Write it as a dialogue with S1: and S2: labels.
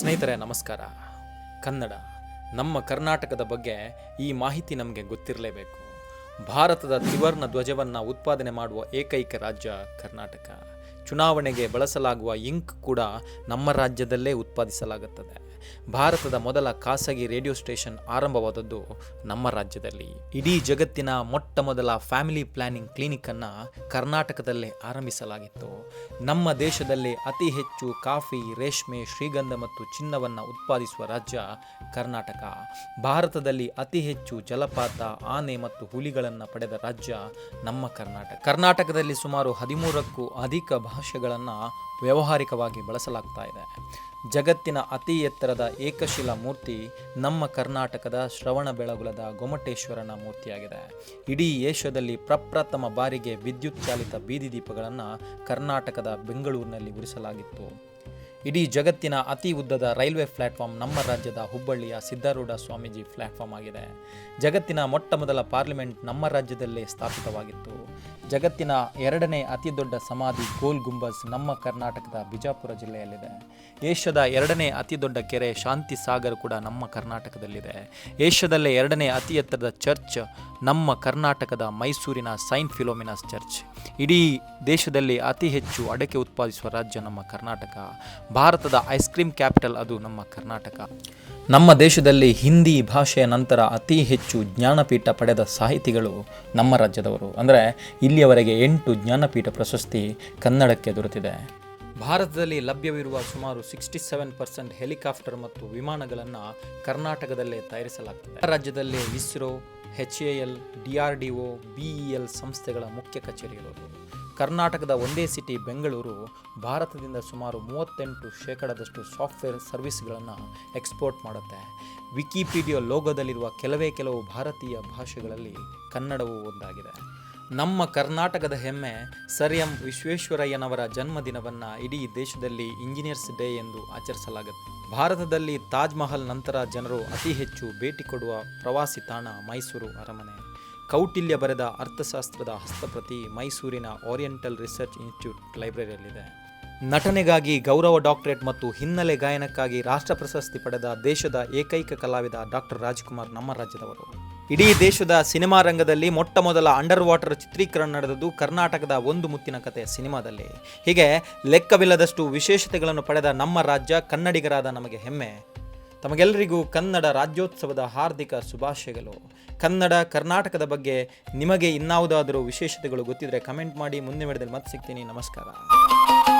S1: ಸ್ನೇಹಿತರೆ, ನಮಸ್ಕಾರ. ಕನ್ನಡ, ನಮ್ಮ ಕರ್ನಾಟಕದ ಬಗ್ಗೆ ಈ ಮಾಹಿತಿ ನಮಗೆ ಗೊತ್ತಿರಲೇಬೇಕು. ಭಾರತದ ತ್ರಿವರ್ಣ ಧ್ವಜವನ್ನು ಉತ್ಪಾದನೆ ಮಾಡುವ ಏಕೈಕ ರಾಜ್ಯ ಕರ್ನಾಟಕ. ಚುನಾವಣೆಗೆ ಬಳಸಲಾಗುವ ಇಂಕ್ ಕೂಡ ನಮ್ಮ ರಾಜ್ಯದಲ್ಲೇ ಉತ್ಪಾದಿಸಲಾಗುತ್ತದೆ. ಭಾರತದ ಮೊದಲ ಖಾಸಗಿ ರೇಡಿಯೋ ಸ್ಟೇಷನ್ ಆರಂಭವಾದದ್ದು ನಮ್ಮ ರಾಜ್ಯದಲ್ಲಿ. ಇಡೀ ಜಗತ್ತಿನ ಮೊಟ್ಟ ಮೊದಲ ಫ್ಯಾಮಿಲಿ ಪ್ಲಾನಿಂಗ್ ಕ್ಲಿನಿಕನ್ನು ಕರ್ನಾಟಕದಲ್ಲೇ ಆರಂಭಿಸಲಾಗಿತ್ತು. ನಮ್ಮ ದೇಶದಲ್ಲಿ ಅತಿ ಹೆಚ್ಚು ಕಾಫಿ, ರೇಷ್ಮೆ, ಶ್ರೀಗಂಧ ಮತ್ತು ಚಿನ್ನವನ್ನು ಉತ್ಪಾದಿಸುವ ರಾಜ್ಯ ಕರ್ನಾಟಕ. ಭಾರತದಲ್ಲಿ ಅತಿ ಹೆಚ್ಚು ಜಲಪಾತ, ಆನೆ ಮತ್ತು ಹುಲಿಗಳನ್ನು ಪಡೆದ ರಾಜ್ಯ ನಮ್ಮ ಕರ್ನಾಟಕ. ಕರ್ನಾಟಕದಲ್ಲಿ ಸುಮಾರು ಹದಿಮೂರಕ್ಕೂ ಅಧಿಕ ಭಾಷೆಗಳನ್ನು ವ್ಯಾವಹಾರಿಕವಾಗಿ ಬಳಸಲಾಗ್ತಾ ಇದೆ. ಜಗತ್ತಿನ ಅತಿ ಎತ್ತರದ ಏಕಶಿಲಾ ಮೂರ್ತಿ ನಮ್ಮ ಕರ್ನಾಟಕದ ಶ್ರವಣ ಬೆಳಗುಲದ ಗೊಮಟೇಶ್ವರನ ಮೂರ್ತಿಯಾಗಿದೆ. ಇಡೀ ಏಷ್ಯಾದಲ್ಲಿ ಪ್ರಪ್ರಥಮ ಬಾರಿಗೆ ವಿದ್ಯುತ್ ಚಾಲಿತ ಬೀದಿ ದೀಪಗಳನ್ನು ಕರ್ನಾಟಕದ ಬೆಂಗಳೂರಿನಲ್ಲಿ ಉರಿಸಲಾಗಿತ್ತು. ಇಡೀ ಜಗತ್ತಿನ ಅತಿ ಉದ್ದದ ರೈಲ್ವೆ ಪ್ಲಾಟ್ಫಾರ್ಮ್ ನಮ್ಮ ರಾಜ್ಯದ ಹುಬ್ಬಳ್ಳಿಯ ಸಿದ್ದಾರೂಢ ಸ್ವಾಮೀಜಿ ಪ್ಲಾಟ್ಫಾರ್ಮ್ ಆಗಿದೆ. ಜಗತ್ತಿನ ಮೊಟ್ಟ ಮೊದಲ ಪಾರ್ಲಿಮೆಂಟ್ ನಮ್ಮ ರಾಜ್ಯದಲ್ಲೇ ಸ್ಥಾಪಿತವಾಗಿತ್ತು. ಜಗತ್ತಿನ ಎರಡನೇ ಅತಿ ದೊಡ್ಡ ಸಮಾಧಿ ಗೋಲ್ ಗುಂಬಜ್ ನಮ್ಮ ಕರ್ನಾಟಕದ ಬಿಜಾಪುರ ಜಿಲ್ಲೆಯಲ್ಲಿದೆ. ಏಷ್ಯಾದ ಎರಡನೇ ಅತಿ ದೊಡ್ಡ ಕೆರೆ ಶಾಂತಿ ಸಾಗರ್ ಕೂಡ ನಮ್ಮ ಕರ್ನಾಟಕದಲ್ಲಿದೆ. ಏಷ್ಯಾದಲ್ಲೇ ಎರಡನೇ ಅತಿ ಎತ್ತರದ ಚರ್ಚ್ ನಮ್ಮ ಕರ್ನಾಟಕದ ಮೈಸೂರಿನ ಸೈನ್ ಫಿಲೋಮಿನಾಸ್ ಚರ್ಚ್. ಇಡೀ ದೇಶದಲ್ಲಿ ಅತಿ ಹೆಚ್ಚು ಅಡಕೆ ಉತ್ಪಾದಿಸುವ ರಾಜ್ಯ ನಮ್ಮ ಕರ್ನಾಟಕ. ಭಾರತದ ಐಸ್ ಕ್ರೀಮ್ ಕ್ಯಾಪಿಟಲ್ ಅದು ನಮ್ಮ ಕರ್ನಾಟಕ. ನಮ್ಮ ದೇಶದಲ್ಲಿ ಹಿಂದಿ ಭಾಷೆಯ ನಂತರ ಅತಿ ಹೆಚ್ಚು ಜ್ಞಾನಪೀಠ ಪಡೆದ ಸಾಹಿತಿಗಳು ನಮ್ಮ ರಾಜ್ಯದವರು. ಅಂದರೆ ಇಲ್ಲಿಯವರೆಗೆ ಎಂಟು ಜ್ಞಾನಪೀಠ ಪ್ರಶಸ್ತಿ ಕನ್ನಡಕ್ಕೆ ದೊರೆತಿದೆ. ಭಾರತದಲ್ಲಿ ಲಭ್ಯವಿರುವ ಸುಮಾರು ಸಿಕ್ಸ್ಟಿ ಸೆವೆನ್ ಪರ್ಸೆಂಟ್ ಹೆಲಿಕಾಪ್ಟರ್ ಮತ್ತು ವಿಮಾನಗಳನ್ನು ಕರ್ನಾಟಕದಲ್ಲೇ ತಯಾರಿಸಲಾಗ್ತದೆ. ರಾಜ್ಯದಲ್ಲಿ ISRO, H A L, D R D O, B E L ಸಂಸ್ಥೆಗಳ ಮುಖ್ಯ ಕಚೇರಿಗಳು. ಕರ್ನಾಟಕದ ಒಂದೇ ಸಿಟಿ ಬೆಂಗಳೂರು, ಭಾರತದಿಂದ ಸುಮಾರು ಮೂವತ್ತೆಂಟು ಶೇಕಡದಷ್ಟು ಸಾಫ್ಟ್ವೇರ್ ಸರ್ವಿಸ್ಗಳನ್ನು ಎಕ್ಸ್ಪೋರ್ಟ್ ಮಾಡುತ್ತೆ. ವಿಕಿಪೀಡಿಯಾ ಲೋಗೋದಲ್ಲಿರುವ ಕೆಲವೇ ಕೆಲವು ಭಾರತೀಯ ಭಾಷೆಗಳಲ್ಲಿ ಕನ್ನಡವೂ ಒಂದಾಗಿದೆ. ನಮ್ಮ ಕರ್ನಾಟಕದ ಹೆಮ್ಮೆ ಸರ್ ಎಂ ವಿಶ್ವೇಶ್ವರಯ್ಯನವರ ಜನ್ಮದಿನವನ್ನು ಇಡೀ ದೇಶದಲ್ಲಿ ಇಂಜಿನಿಯರ್ಸ್ ಡೇ ಎಂದು ಆಚರಿಸಲಾಗುತ್ತೆ. ಭಾರತದಲ್ಲಿ ತಾಜ್ ಮಹಲ್ ನಂತರ ಜನರು ಅತಿ ಹೆಚ್ಚು ಭೇಟಿ ಕೊಡುವ ಪ್ರವಾಸಿ ತಾಣ ಮೈಸೂರು ಅರಮನೆ. ಕೌಟಿಲ್ಯ ಬರೆದ ಅರ್ಥಶಾಸ್ತ್ರದ ಹಸ್ತಪ್ರತಿ ಮೈಸೂರಿನ ಓರಿಯೆಂಟಲ್ ರಿಸರ್ಚ್ ಇನ್ಸ್ಟಿಟ್ಯೂಟ್ ಲೈಬ್ರರಿಯಲ್ಲಿದೆ. ನಟನೆಗಾಗಿ ಗೌರವ ಡಾಕ್ಟರೇಟ್ ಮತ್ತು ಹಿನ್ನೆಲೆ ಗಾಯನಕ್ಕಾಗಿ ರಾಷ್ಟ್ರ ಪ್ರಶಸ್ತಿ ಪಡೆದ ದೇಶದ ಏಕೈಕ ಕಲಾವಿದ ಡಾಕ್ಟರ್ ರಾಜ್ಕುಮಾರ್ ನಮ್ಮ ರಾಜ್ಯದವರು. ಇಡೀ ದೇಶದ ಸಿನಿಮಾ ರಂಗದಲ್ಲಿ ಮೊಟ್ಟ ಮೊದಲ ಅಂಡರ್ ವಾಟರ್ ಚಿತ್ರೀಕರಣ ನಡೆದದ್ದು ಕರ್ನಾಟಕದ ಒಂದು ಮುತ್ತಿನ ಕತೆ ಸಿನಿಮಾದಲ್ಲಿ. ಹೀಗೆ ಲೆಕ್ಕವಿಲ್ಲದಷ್ಟು ವಿಶೇಷತೆಗಳನ್ನು ಪಡೆದ ನಮ್ಮ ರಾಜ್ಯ ಕನ್ನಡಿಗರಾದ ನಮಗೆ ಹೆಮ್ಮೆ. ತಮಗೆಲ್ಲರಿಗೂ ಕನ್ನಡ ರಾಜ್ಯೋತ್ಸವದ ಹಾರ್ದಿಕ ಶುಭಾಶಯಗಳು. ಕನ್ನಡ ಕರ್ನಾಟಕದ ಬಗ್ಗೆ ನಿಮಗೆ ಇನ್ನಾವುದಾದರೂ ವಿಶೇಷತೆಗಳು ಗೊತ್ತಿದ್ರೆ ಕಮೆಂಟ್ ಮಾಡಿ, ಮುಂದೆ ಮಾಡಿದಲ್ಲಿ ಮತ್ತೆ ಸಿಗ್ತೀನಿ. ನಮಸ್ಕಾರ.